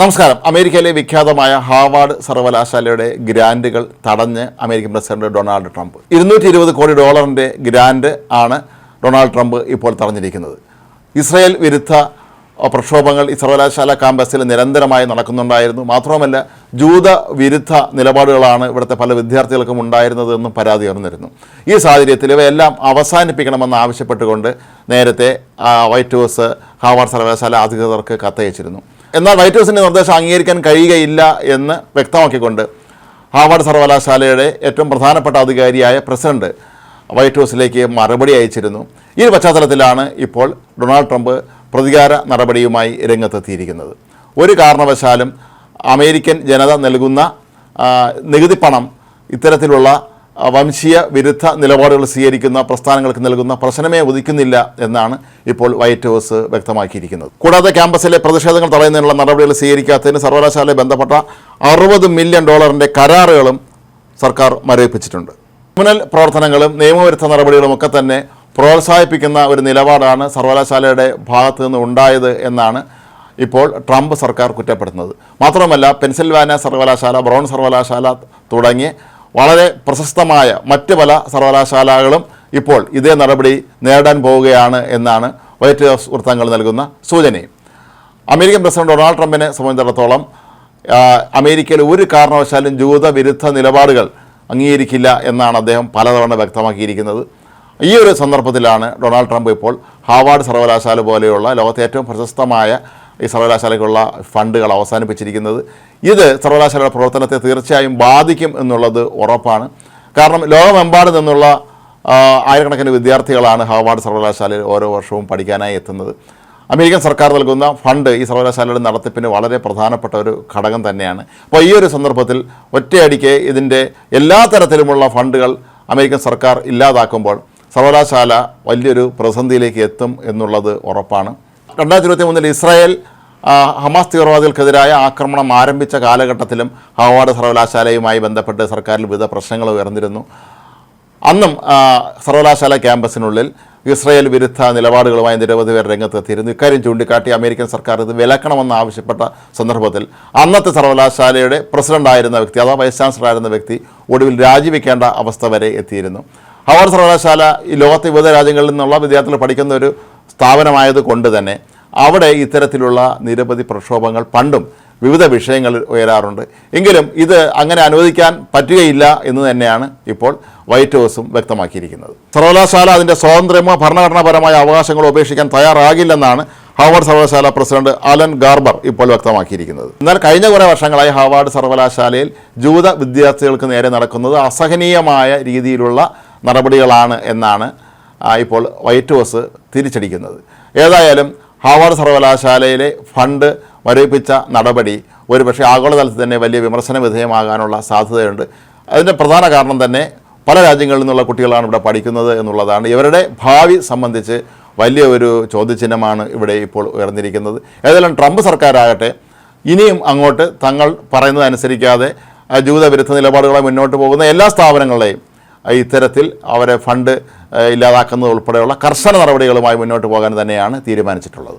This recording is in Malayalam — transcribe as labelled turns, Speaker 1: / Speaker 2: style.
Speaker 1: നമസ്കാരം. അമേരിക്കയിലെ വിഖ്യാതമായ ഹാവാർഡ് സർവകലാശാലയുടെ ഗ്രാൻഡുകൾ തടഞ്ഞ് അമേരിക്കൻ പ്രസിഡന്റ് ഡൊണാൾഡ് ട്രംപ്. ഇരുന്നൂറ്റി ഇരുപത് കോടി ഡോളറിന്റെ ഗ്രാൻഡ് ആണ് ഡൊണാൾഡ് ട്രംപ് ഇപ്പോൾ തടഞ്ഞിരിക്കുന്നത്. ഇസ്രയേൽ വിരുദ്ധ പ്രക്ഷോഭങ്ങൾ ഈ സർവകലാശാല ക്യാമ്പസിൽ നിരന്തരമായി നടക്കുന്നുണ്ടായിരുന്നു. മാത്രവുമല്ല ജൂത വിരുദ്ധ നിലപാടുകളാണ് ഇവിടുത്തെ പല വിദ്യാർത്ഥികൾക്കും ഉണ്ടായിരുന്നതെന്നും പരാതി ഉയർന്നിരുന്നു. ഈ സാഹചര്യത്തിൽ ഇവയെല്ലാം അവസാനിപ്പിക്കണമെന്ന് ആവശ്യപ്പെട്ടുകൊണ്ട് നേരത്തെ വൈറ്റ് ഹൗസ് ഹാവാർഡ് സർവകലാശാല അധികൃതർക്ക് കത്തയച്ചിരുന്നു. എന്നാൽ വൈറ്റ് ഹൗസിന്റെ നിർദ്ദേശം അംഗീകരിക്കാൻ കഴിയുകയില്ല എന്ന് വ്യക്തമാക്കിക്കൊണ്ട് ഹാവാർഡ് സർവകലാശാലയുടെ ഏറ്റവും പ്രധാനപ്പെട്ട അധികാരിയായ പ്രസിഡന്റ് വൈറ്റ് ഹൗസിലേക്ക് മറുപടി അയച്ചിരുന്നു. ഈ പശ്ചാത്തലത്തിലാണ് ഇപ്പോൾ ഡൊണാൾഡ് ട്രംപ് പ്രതികാര നടപടിയുമായി രംഗത്തെത്തിയിരിക്കുന്നത്. ഒരു കാരണവശാലും അമേരിക്കൻ ജനത നൽകുന്ന നികുതി പണം ഇത്തരത്തിലുള്ള വംശീയ വിരുദ്ധ നിലപാടുകൾ സ്വീകരിക്കുന്ന പ്രസ്ഥാനങ്ങൾക്ക് നൽകുന്ന പ്രശ്നമേ ഉദിക്കുന്നില്ല എന്നാണ് ഇപ്പോൾ വൈറ്റ് ഹൗസ് വ്യക്തമാക്കിയിരിക്കുന്നത്. കൂടാതെ ക്യാമ്പസിലെ പ്രതിഷേധങ്ങൾ തടയുന്നതിനുള്ള നടപടികൾ സ്വീകരിക്കാത്തതിന് സർവകലാശാലയെ ബന്ധപ്പെട്ട അറുപത് മില്യൺ ഡോളറിന്റെ കരാറുകളും സർക്കാർ മരവിപ്പിച്ചിട്ടുണ്ട്. ക്രിമിനൽ പ്രവർത്തനങ്ങളും നിയമവിരുദ്ധ നടപടികളും ഒക്കെ തന്നെ പ്രോത്സാഹിപ്പിക്കുന്ന ഒരു നിലപാടാണ് സർവകലാശാലയുടെ ഭാഗത്തു നിന്ന് ഉണ്ടായത് എന്നാണ് ഇപ്പോൾ ട്രംപ് സർക്കാർ കുറ്റപ്പെടുത്തുന്നത്. മാത്രമല്ല പെൻസിൽവാനിയ സർവകലാശാല ബ്രൗൺ സർവകലാശാല തുടങ്ങി വളരെ പ്രശസ്തമായ മറ്റ് പല സർവകലാശാലകളും ഇപ്പോൾ ഇതേ നടപടി നേടാൻ പോവുകയാണ് എന്നാണ് വൈറ്റ് ഹൗസ് വൃത്തങ്ങൾ നൽകുന്ന സൂചനയും അമേരിക്കൻ പ്രസിഡന്റ് ഡൊണാൾഡ് ട്രംപിനെ സംബന്ധിച്ചിടത്തോളം അമേരിക്കയിൽ ഒരു കാരണവശാലും ജൂത വിരുദ്ധ നിലപാടുകൾ അംഗീകരിക്കില്ല എന്നാണ് അദ്ദേഹം പലതവണ വ്യക്തമാക്കിയിരിക്കുന്നത്. ഈ ഒരു സന്ദർഭത്തിലാണ് ഡൊണാൾഡ് ട്രംപ് ഇപ്പോൾ ഹാവാർഡ് സർവകലാശാല പോലെയുള്ള ലോകത്തെ ഏറ്റവും പ്രശസ്തമായ ഈ സർവകലാശാലയ്ക്കുള്ള ഫണ്ടുകൾ അവസാനിപ്പിച്ചിരിക്കുന്നത്. ഇത് സർവകലാശാലയുടെ പ്രവർത്തനത്തെ തീർച്ചയായും ബാധിക്കും എന്നുള്ളത് ഉറപ്പാണ്. കാരണം ലോകമെമ്പാടും നിന്നുള്ള ആയിരക്കണക്കിന് വിദ്യാർത്ഥികളാണ് ഹാർവാർഡ് സർവകലാശാലയിൽ ഓരോ വർഷവും പഠിക്കാനായി എത്തുന്നത്. അമേരിക്കൻ സർക്കാർ നൽകുന്ന ഫണ്ട് ഈ സർവകലാശാലയുടെ നടത്തിപ്പിന് വളരെ പ്രധാനപ്പെട്ട ഒരു ഘടകം തന്നെയാണ്. അപ്പോൾ ഈ ഒരു സന്ദർഭത്തിൽ ഒറ്റയടിക്ക് ഇതിന്റെ എല്ലാ തരത്തിലുമുള്ള ഫണ്ടുകൾ അമേരിക്കൻ സർക്കാർ ഇല്ലാതാക്കുമ്പോൾ സർവകലാശാല വലിയൊരു പ്രതിസന്ധിയിലേക്ക് എത്തും എന്നുള്ളത് ഉറപ്പാണ്. രണ്ടായിരത്തി ഇരുപത്തി മൂന്നിൽ ഇസ്രായേൽ ഹമാസ് തീവ്രവാദികൾക്കെതിരായ ആക്രമണം ആരംഭിച്ച കാലഘട്ടത്തിലും ഹവാഡ് സർവകലാശാലയുമായി ബന്ധപ്പെട്ട് സർക്കാരിൽ വിവിധ പ്രശ്നങ്ങൾ ഉയർന്നിരുന്നു. അന്നും സർവകലാശാല ക്യാമ്പസിനുള്ളിൽ ഇസ്രായേൽ വിരുദ്ധ നിലപാടുകളുമായി നിരവധി പേർ രംഗത്തെത്തിയിരുന്നു. ഇക്കാര്യം ചൂണ്ടിക്കാട്ടി അമേരിക്കൻ സർക്കാർ ഇത് വിലക്കണമെന്ന് ആവശ്യപ്പെട്ട സന്ദർഭത്തിൽ അന്നത്തെ സർവകലാശാലയുടെ പ്രസിഡന്റായിരുന്ന വ്യക്തി അഥവാ വൈസ് ചാൻസലറായിരുന്ന വ്യക്തി ഒടുവിൽ രാജിവെക്കേണ്ട അവസ്ഥ വരെ എത്തിയിരുന്നു. ഹവാർഡ് സർവകലാശാല ഈ ലോകത്തെ വിവിധ രാജ്യങ്ങളിൽ നിന്നുള്ള വിദ്യാർത്ഥികൾ പഠിക്കുന്ന ഒരു സ്ഥാപനമായത് കൊണ്ട് തന്നെ അവിടെ ഇത്തരത്തിലുള്ള നിരവധി പ്രക്ഷോഭങ്ങൾ പണ്ടും വിവിധ വിഷയങ്ങളിൽ ഉയരാറുണ്ട്. എങ്കിലും ഇത് അങ്ങനെ അനുവദിക്കാൻ പറ്റുകയില്ല എന്ന് തന്നെയാണ് ഇപ്പോൾ വൈറ്റ് ഹൗസും വ്യക്തമാക്കിയിരിക്കുന്നത്. സർവകലാശാല അതിന്റെ സ്വാതന്ത്ര്യമോ ഭരണഘടനാപരമായ അവകാശങ്ങളോ ഉപേക്ഷിക്കാൻ തയ്യാറാകില്ലെന്നാണ് ഹാവാർഡ് സർവകലാശാല പ്രസിഡന്റ് അലൻ ഗാർബർ ഇപ്പോൾ വ്യക്തമാക്കിയിരിക്കുന്നത്. എന്നാൽ കഴിഞ്ഞ കുറേ വർഷങ്ങളായി ഹാവാർഡ് സർവകലാശാലയിൽ ജൂത വിദ്യാർത്ഥികൾക്ക് നേരെ നടക്കുന്നത് അസഹനീയമായ രീതിയിലുള്ള നടപടികളാണ് എന്നാണ് ഇപ്പോൾ വൈറ്റ് ഹൗസ് തിരിച്ചടിക്കുന്നത്. ഏതായാലും ഹാവാർഡ് സർവകലാശാലയിലെ ഫണ്ട് മരവിപ്പിച്ച നടപടി ഒരുപക്ഷെ ആഗോളതലത്തിൽ തന്നെ വലിയ വിമർശന വിധേയമാകാനുള്ള സാധ്യതയുണ്ട്. അതിന്റെ പ്രധാന കാരണം തന്നെ പല രാജ്യങ്ങളിൽ നിന്നുള്ള കുട്ടികളാണ് ഇവിടെ പഠിക്കുന്നത് എന്നുള്ളതാണ്. ഇവരുടെ ഭാവി സംബന്ധിച്ച് വലിയ ഒരു ചോദ്യചിഹ്നമാണ് ഇവിടെ ഇപ്പോൾ ഉയർന്നിരിക്കുന്നത്. ഏതായാലും ട്രംപ് സർക്കാരാകട്ടെ ഇനിയും അങ്ങോട്ട് തങ്ങൾ പറയുന്നത് അനുസരിക്കാതെ ആ, ജൂതവിരുദ്ധ നിലപാടുകളെ മുന്നോട്ട് പോകുന്ന എല്ലാ സ്ഥാപനങ്ങളെയും ഇത്തരത്തിൽ അവരെ ഫണ്ട് ഇല്ലാതാക്കുന്നത് ഉൾപ്പെടെയുള്ള കർശന നടപടികളുമായി മുന്നോട്ട് പോകാൻ തന്നെയാണ് തീരുമാനിച്ചിട്ടുള്ളത്.